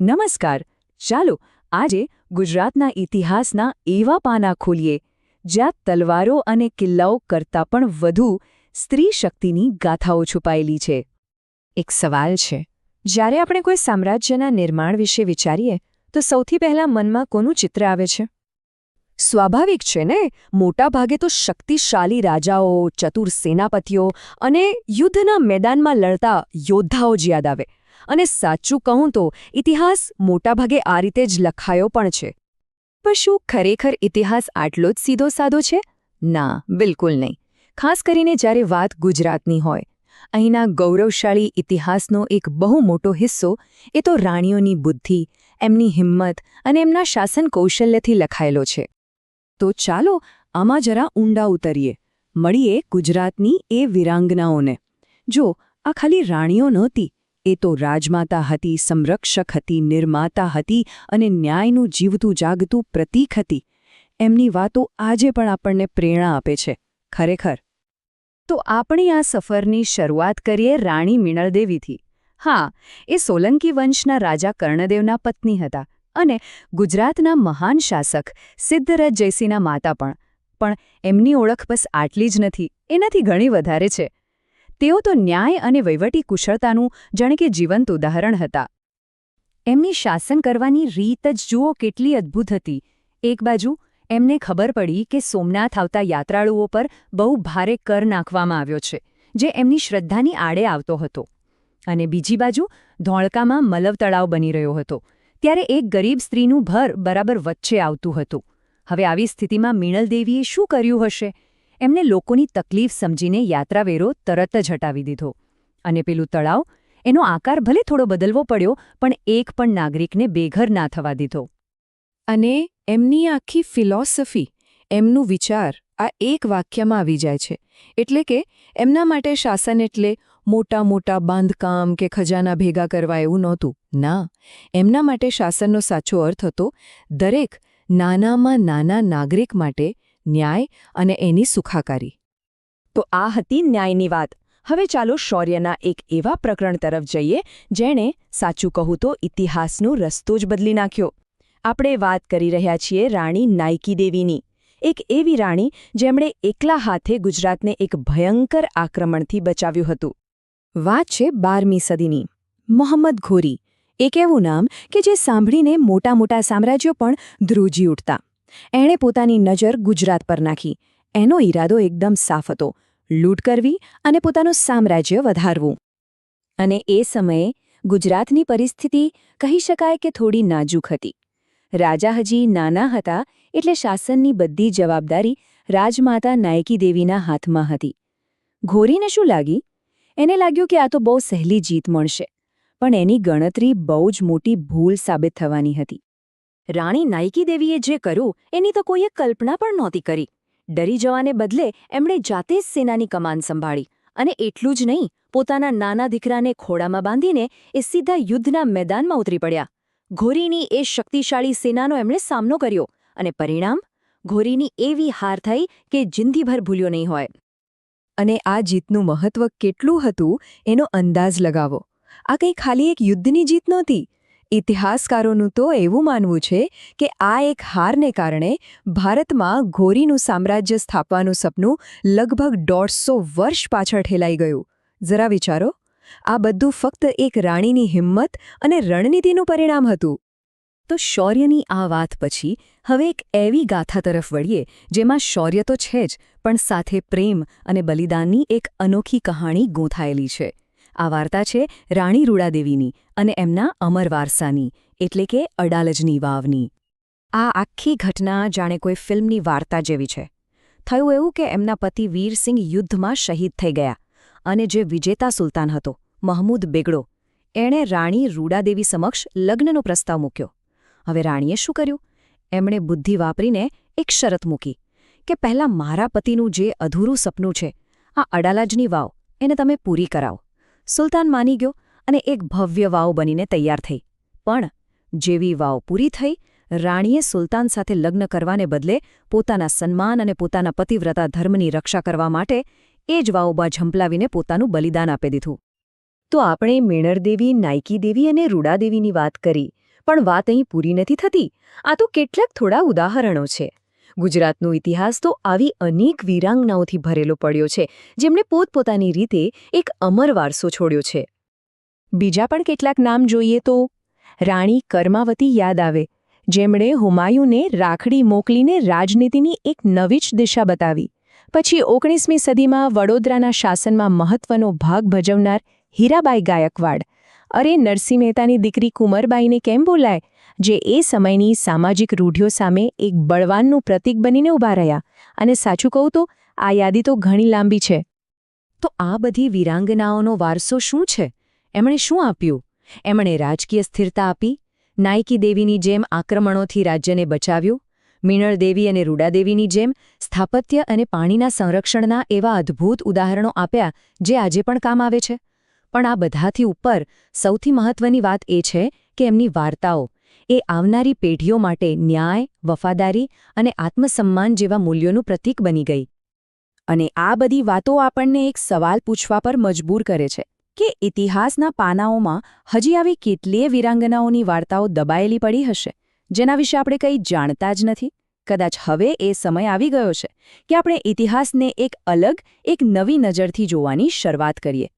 નમસ્કાર. ચાલો આજે ગુજરાતના ઇતિહાસના એવા પાના ખોલીએ, જ્યાં તલવારો અને કિલ્લાઓ કરતાં પણ વધુ સ્ત્રી શક્તિની ગાથાઓ છુપાયેલી છે. એક સવાલ છે, જ્યારે આપણે કોઈ સામ્રાજ્યના નિર્માણ વિશે વિચારીએ, તો સૌથી પહેલા મનમાં કોનું ચિત્ર આવે છે? સ્વાભાવિક છે ને? મોટાભાગે તો શક્તિશાળી રાજાઓ, ચતુર સેનાપતિઓ અને યુદ્ધના મેદાનમાં લડતા યોદ્ધાઓ જ યાદ આવે. અને સાચું કહું તો, ઇતિહાસ મોટાભાગે આ રીતે જ લખાયો પણ છે. પણ શું ખરેખર ઇતિહાસ આટલો જ સીધો સાધો છે? ના, બિલકુલ નહીં. ખાસ કરીને જ્યારે વાત ગુજરાતની હોય. અહીંના ગૌરવશાળી ઇતિહાસનો એક બહુ મોટો હિસ્સો એ તો રાણીઓની બુદ્ધિ, એમની હિંમત અને એમના શાસન કૌશલ્યથી લખાયેલો છે. તો ચાલો આમાં જરા ઊંડા ઉતરીએ. મળીએ ગુજરાતની એ વિરાંગનાઓને. જો, આ ખાલી રાણીઓ નહોતી એ તો રાજમાતા હતી, સંરક્ષક હતી, નિર્માતા હતી અને ન્યાયનું જીવતું જાગતું પ્રતીક હતી. એમની વાતો આજે પણ આપણને પ્રેરણા આપે છે. ખરેખર. તો આપણે આ સફરની શરૂઆત કરીએ રાણી મિણળદેવીથી હા, એ સોલંકી વંશના રાજા કર્ણદેવના પત્ની હતા અને ગુજરાતના મહાન શાસક સિદ્ધરથ જયસિંહના માતા પણ. પણ એમની ઓળખ બસ આટલી જ નથી. એનાથી ઘણી વધારે છે. તેઓ તો ન્યાય અને વહીવટી કુશળતાનું, જાણે કે જીવંત ઉદાહરણ હતા. એમની શાસન કરવાની રીત જ જુઓ કેટલી અદ્ભુત હતી. એક બાજુ, એમને ખબર પડી કે સોમનાથ આવતા યાત્રાળુઓ પર બહુ ભારે કર નાખવામાં આવ્યો છે, જે એમની શ્રદ્ધાની આડે આવતો હતો. અને બીજી બાજુ, ધોળકામાં મલવ તળાવ બની રહ્યો હતો, ત્યારે એક ગરીબ સ્ત્રીનું ભર બરાબર વચ્ચે આવતું હતું. હવે આવી સ્થિતિમાં મીણલદેવીએ શું કર્યું હશે? એમને લોકોની તકલીફ સમજીને યાત્રાવેરો તરત જ હટાવી દીધો. અને પેલું તળાવ, એનો આકાર ભલે થોડો બદલવો પડ્યો, પણ એક પણ નાગરિકને બેઘર ના થવા દીધો. અને એમની આખી ફિલોસફી, એમનું વિચાર, આ એક વાક્યમાં આવી જાય છે. એટલે કે એમના માટે શાસન એટલે મોટા મોટા બાંધકામ કે ખજાના ભેગા કરવા એવું નહોતું. ના, એમના માટે શાસનનો સાચો અર્થ હતો દરેક નાનામાં નાના નાગરિક માટે ન્યાય અને એની સુખાકારી. તો આ હતી ન્યાયની વાત. હવે ચાલો શૌર્યના એક એવા પ્રકરણ તરફ જઈએ, જેણે, સાચું કહું તો, ઇતિહાસનો રસ્તો જ બદલી નાખ્યો. આપણે વાત કરી રહ્યા છીએ રાણી નાયકી દેવીની. એક એવી રાણી જેમણે એકલા હાથે ગુજરાતને એક ભયંકર આક્રમણથી બચાવ્યું હતું. વાત છે બારમી સદીની. મોહમ્મદ ઘોરી. એક એવું નામ કે જે સાંભળીને મોટા મોટા સામ્રાજ્યો પણ ધ્રુજી ઉઠતા. એણે પોતાની નજર ગુજરાત પર નાખી. એનો ઈરાદો એકદમ સાફ હતો. લૂંટ કરવી અને પોતાનું સામ્રાજ્ય વધારવું. અને એ સમયે ગુજરાતની પરિસ્થિતિ કહી શકાય કે થોડી નાજુક હતી. રાજા હજી નાના હતા એટલે શાસનની બધી જવાબદારી રાજમાતા નાયકી દેવીના હાથમાં હતી. ઘોરીને શું લાગી? એને લાગ્યું કે આ તો બહુ સહેલી જીત મળશે. પણ એની ગણતરી બહુ જ મોટી ભૂલ સાબિત થવાની હતી. રાણી નાયકી દેવીએ જે કર્યું, એની તો કોઈએ કલ્પના પણ નહોતી કરી. ડરી જવાને બદલે એમણે જાતે જ સેનાની કમાન સંભાળી. અને એટલું જ નહીં, પોતાના નાના દીકરાને ખોડામાં બાંધીને એ સીધા યુદ્ધના મેદાનમાં ઉતરી પડ્યા. ઘોરીની એ શક્તિશાળી સેનાનો એમણે સામનો કર્યો. અને પરિણામ? ઘોરીની એવી હાર થઈ કે જિંદગીભર ભૂલ્યો નહીં હોય. અને આ જીતનું મહત્વ કેટલું હતું, એનો અંદાજ લગાવો. આ કંઈ ખાલી એક યુદ્ધની જીત નહોતી. ઇતિહાસકારોનું તો એવું માનવું છે કે આ એક હારને કારણે ભારતમાં ઘોરીનું સામ્રાજ્ય સ્થાપવાનું સપનું લગભગ દોઢસો વર્ષ પાછળ ઠેલાઈ ગયું. જરા વિચારો, આ બધું ફક્ત એક રાણીની હિંમત અને રણનીતિનું પરિણામ હતું. તો શૌર્યની આ વાત પછી હવે એક એવી ગાથા તરફ વળીએ, જેમાં શૌર્ય તો છે જ, પણ સાથે પ્રેમ અને બલિદાનની એક અનોખી કહાણી ગોંથાયેલી છે. આ વાર્તા છે રાણી રૂડાદેવીની અને એમના અમર વારસાની, એટલે કે અડાલજની વાવની. આ આખી ઘટના જાણે કોઈ ફિલ્મની વાર્તા જેવી છે. થયું એવું કે એમના પતિ વીરસિંહ યુદ્ધમાં શહીદ થઈ ગયા અને જે વિજેતા સુલતાન હતો, મહમૂદ બેગડો, એણે રાણી રૂડાદેવી સમક્ષ લગ્નનો પ્રસ્તાવ મૂક્યો. હવે રાણીએ શું કર્યું? એમણે બુદ્ધિ વાપરીને એક શરત મૂકી કે પહેલાં મારા પતિનું જે અધૂરું સપનું છે, આ અડાલાજની વાવ, એને તમે પૂરી કરાવો. સુલતાન માની ગયો અને એક ભવ્ય વાવ બનીને તૈયાર થઈ. પણ જેવી વાવ પૂરી થઈ, રાણીએ સુલતાન સાથે લગ્ન કરવાને બદલે પોતાના સન્માન અને પોતાના પતિવ્રતા ધર્મની રક્ષા કરવા માટે એ જ વાવબા ઝંપલાવીને પોતાનું બલિદાન આપી દીધું. તો આપણે મેણરદેવી નાયકી દેવી અને રૂડાદેવીની વાત કરી, પણ વાત અહીં પૂરી નથી થતી. આ તો કેટલાક થોડા ઉદાહરણો છે. ગુજરાતનો ઇતિહાસ તો આવી અનેક વીરાંગનાઓથી ભરેલો પડ્યો છે, જેમણે પોતપોતાની રીતે એક અમર વારસો છોડ્યો છે. બીજા પણ કેટલાક નામ જોઈએ તો, રાણી કર્માવતી યાદ આવે, જેમણે હુમાયુને રાખડી મોકલીને રાજનીતિની એક નવી જ દિશા બતાવી. પછી ઓગણીસમી સદીમાં વડોદરાના શાસનમાં મહત્વનો ભાગ ભજવનાર હીરાબાઈ ગાયકવાડ અરે નરસિંહ મહેતાની દીકરી કુંવરબાઈને કેમ બોલાય? જે એ સમયની સામાજિક રૂઢિઓ સામે એક બળવાનનું પ્રતીક બનીને ઊભા રહ્યા. અને સાચું કહું તો, આ યાદી તો ઘણી લાંબી છે. તો આ બધી વીરાંગનાઓનો વારસો શું છે? એમણે શું આપ્યું? એમણે રાજકીય સ્થિરતા આપી? નાયકી દેવીની જેમ આક્રમણોથી રાજ્યને બચાવ્યું? મીનળ દેવી અને રૂડાદેવીની જેમ સ્થાપત્ય અને પાણીના સંરક્ષણના એવા અદ્ભુત ઉદાહરણો આપ્યા, જે આજે પણ કામ આવે છે? પણ આ બધાથી ઉપર સૌથી મહત્વની વાત એ છે કે એમની વાર્તાઓ એ આવનારી પેઢીઓ માટે ન્યાય, વફાદારી અને આત્મસન્માન જેવા મૂલ્યોનું પ્રતીક બની ગઈ. અને આ બધી વાતો આપણને એક સવાલ પૂછવા પર મજબૂર કરે છે કે ઇતિહાસના પાનાઓમાં હજી આવી કેટલીય વીરાંગનાઓની વાર્તાઓ દબાયેલી પડી હશે, જેના વિશે આપણે કંઈ જાણતા જ નથી? કદાચ હવે એ સમય આવી ગયો છે કે આપણે ઇતિહાસને એક અલગ, એક નવી નજરથી જોવાની શરૂઆત કરીએ.